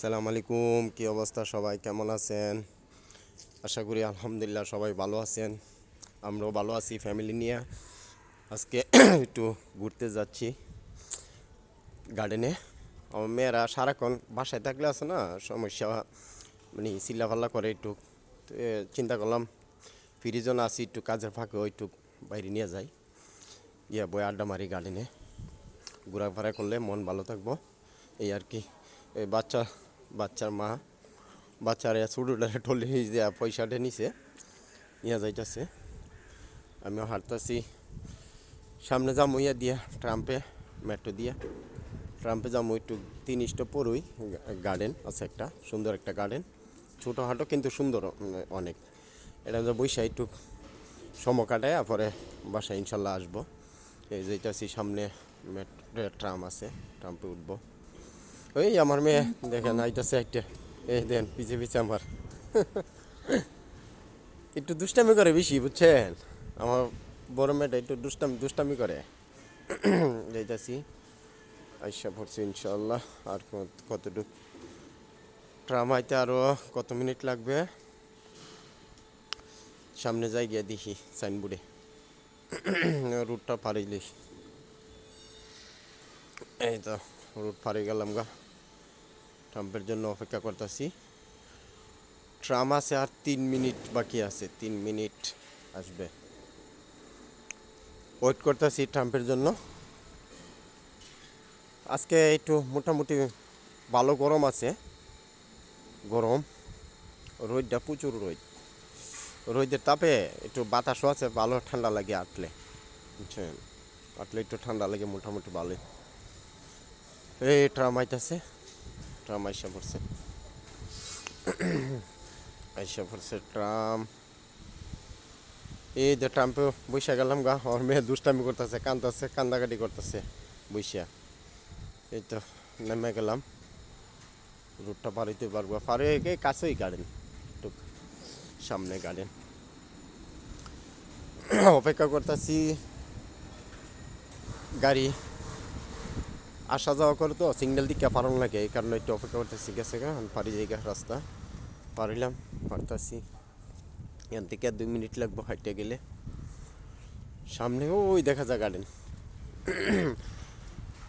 সালাম আলাইকুম, কি অবস্থা সবাই? কেমন আছেন? আশা করি আলহামদুলিল্লাহ সবাই ভালো আছেন। আমরাও ভালো আছি ফ্যামিলি নিয়ে। আজকে একটু ঘুরতে যাচ্ছি গার্ডেনে আমার মেয়েরা সারাক্ষণ বাসায় থাকলে আছে না, সমস্যা মানে চিল্লাফাল্লা করে একটু। চিন্তা করলাম ফিরিজন আসি একটু কাজের ফাঁকে একটু বাইরে নিয়ে যাই। গিয়া বই আড্ডা মারি গার্ডেনে ঘোরাফেরা করলে মন ভালো থাকব। এই আর কি। এই বাচ্চা বাচ্চার মা, বাচ্চারা ছোটোটারে টলে দিয়ে পয়সাটা নিছে, নিয়ে যাইতেছে। আমিও হাঁটতেছি। সামনে যাব ইয়া দিয়া, ট্রাম্পে, মেট্রো দিয়া। ট্রাম্পে যাব একটু তিন স্টপ পরই, গার্ডেন আছে একটা, সুন্দর একটা গার্ডেন। ছোটো হাঁটো কিন্তু সুন্দর অনেক। এটা যে বৈশা একটু সময় কাটায়, পরে বাসায় ইনশাল্লাহ আসব। এই যেটাছি সামনে ট্রাম আছে, ট্রাম্পে উঠবো। ওই আমার মেয়ে, দেখেন, আইতাছে একটা। এই দেন, পিছে পিছে আমার। একটু দুষ্টামি করে বেশি, বুঝছেন? আমার বড় মেয়েটা একটু দুষ্টামি দুষ্টামি করে। যাইতাছি। আইসা পড়ছি ইনশাল্লাহ আর কত- কতটুক ট্রাম আইতে আরও কত মিনিট লাগবে? সামনে যাই গিয়ে দেখি, সাইনবোর্ডে। রুটটা পারিলি এই তো, রুট পারি গেলাম গা। ট্রাম্পের জন্য অপেক্ষা করতেছি। ট্রাম আছে আর তিন মিনিট বাকি আছে, তিন মিনিট আসবে। ওয়েট করতেছি ট্রাম্পের জন্য। আজকে একটু মোটামুটি ভালো গরম আছে। গরম। রোদটা প্রচুর রোদ। রোদের তাপে একটু বাতাসও আছে, ভালো ঠান্ডা লাগে আটলে। বুঝছেন? আটলে একটু ঠান্ডা লাগে, মোটামুটি ভালোই। এই ট্রাম আইতাছে। ট্রাম আইসা পড়ছে। আইসা পড়ছে ট্রাম। এই যে ট্রাম্পে বৈশা গেলাম গা, আমার মেয়ে দুষ্টামি করতেছে কান্দাছে কান্দাকাটি করতেছে বৈশা এই তো নেমে গেলাম। রুটটা পার হইতে পারব। পারে এই কাছেই গার্ডেন একটু সামনে গার্ডেন অপেক্ষা করতেছি, গাড়ি আসা যাওয়া করে তো সিগন্যাল দিকে পারন লাগে, এই কারণে একটু অপেক্ষা করতেছি গেছে গা পারি জায়গা রাস্তা। পারিলাম, পারতাছি। এখান থেকে আর দুই মিনিট লাগবো হাইটে গেলে। সামনে ওই দেখা যায় গার্ডেন।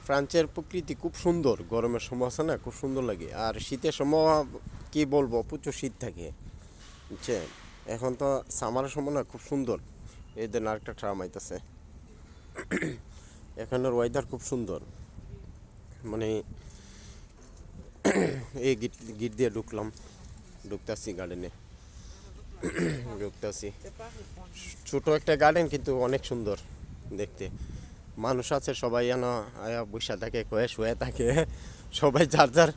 ফ্রান্সের প্রকৃতি খুব সুন্দর, গরমের সময় আছে না, খুব সুন্দর লাগে। আর শীতের সময় কি বলব, প্রচুর শীত থাকে। বুঝছেন এখন তো সামারের সময় না, খুব সুন্দর। এই দিন আরেকটা ট্রাম আইতেছে। এখানের ওয়েদার খুব সুন্দর। মানে এই গিট গিট দিয়ে ঢুকলাম, ঢুকতাছি গার্ডেনে ঢুকতাছি। ছোট একটা গার্ডেন কিন্তু অনেক সুন্দর দেখতে। মানুষ আছে, সবাই যেন আয়া বসে থাকে, কয়ে শুয়ে থাকে। সবাই যার যার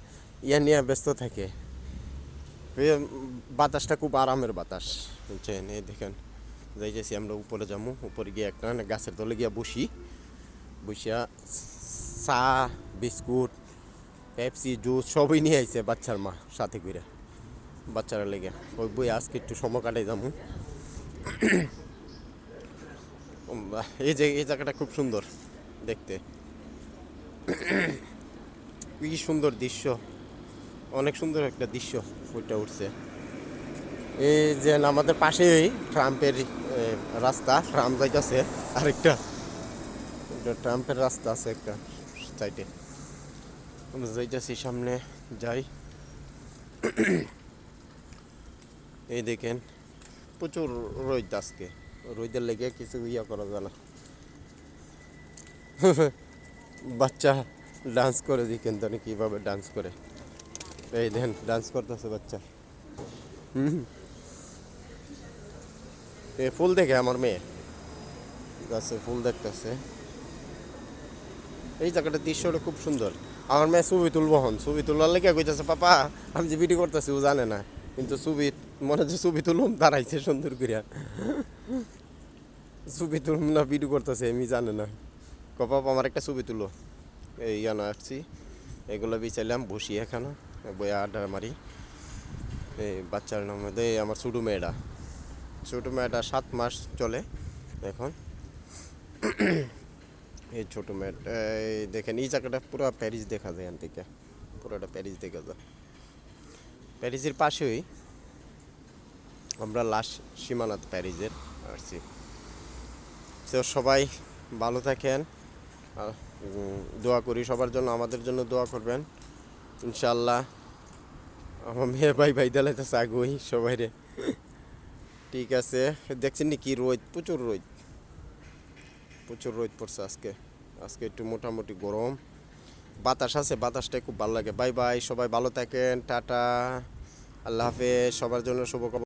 ইয়া নিয়ে ব্যস্ত থাকে। বাতাসটা খুব আরামের বাতাস, বুঝছেন? এই দেখেন, যাইতেছি আমরা উপরে যাব উপরে গিয়ে একটা গাছের তলে গিয়ে বসি। বসিয়া চা, বিস্কুট, পেপসি, জুস সবই নিয়ে আইছে বাচ্চার মা সাথে করে বাচ্চারা লেগে। ওই বই আজকে একটু সময় কাটাই যাব। এই যে, এই জায়গাটা খুব সুন্দর দেখতে। কি সুন্দর দৃশ্য। অনেক সুন্দর একটা দৃশ্য ফুটে উঠছে। এই যে আমাদের পাশেই ট্রাম্পের রাস্তা। ট্রাম যাইতেছে আরেকটা। ট্রাম্পের রাস্তা আছে একটা। সাইডে। আমরা যাইতেছি সামনে, যাই। এই দেখেন, প্রচুর রোদ আজকে। রোদের লেগে কিছু ইয়া করা যায় না। বাচ্চা ডান্স করে দেখেন তো কীভাবে ডান্স করে। এই দেখেন ডান্স করতেছে বাচ্চা। এ ফুল দেখে আমার মেয়ে। গাছে ফুল দেখতেছে। এই জায়গাটার দৃশ্যটা খুব সুন্দর। আমার মেয়ে ছবি তুলবো হন ছবি তোলার লেগে কইতেছে, পাপা, আমি যে ভিডিও করতেছি, ও জানে না। কিন্তু ছবি, মনে হচ্ছে ছবি তুলুম, দাঁড়াইছে সুন্দর করিয়া ছবি তুলুম না ভিডিও করতেছে আমি জানে না। ক পাপা, আমার একটা ছবি তুলো। এই ইয়ানো আসছি। এগুলো বিচাইলাম বসি এখানে, বইয়া আড্ডা মারি। এই বাচ্চার নাম মধ্যে আমার ছোটো মেয়েটা। ছোটো মেয়েটা সাত মাস চলে এখন। এই ছোটো মেয়েটা এই দেখেন এই জায়গাটা পুরো প্যারিস দেখা যায় এখান থেকে। পুরোটা প্যারিস দেখা যায়। প্যারিসের পাশেই আমরা লাস্ট সীমানাত প্যারিসের আসছি। তো সবাই ভালো থাকেন। আর, দোয়া করি সবার জন্য আমাদের জন্য দোয়া করবেন। ইনশাল্লাহ আমার মেয়ে ভাই ভাই দেলাইতেছে আগুই সবাই রে ঠিক আছে দেখছেন নি কি রোদ প্রচুর রোদ। প্রচুর রোদ পড়ছে আজকে। আজকে একটু মোটামুটি গরম। বাতাস আছে বাতাসটা খুব ভালো লাগে। বাই বাই সবাই ভালো থাকেন, টাটা। আল্লাহ হাফেজ, সবার জন্য শুভকামনা।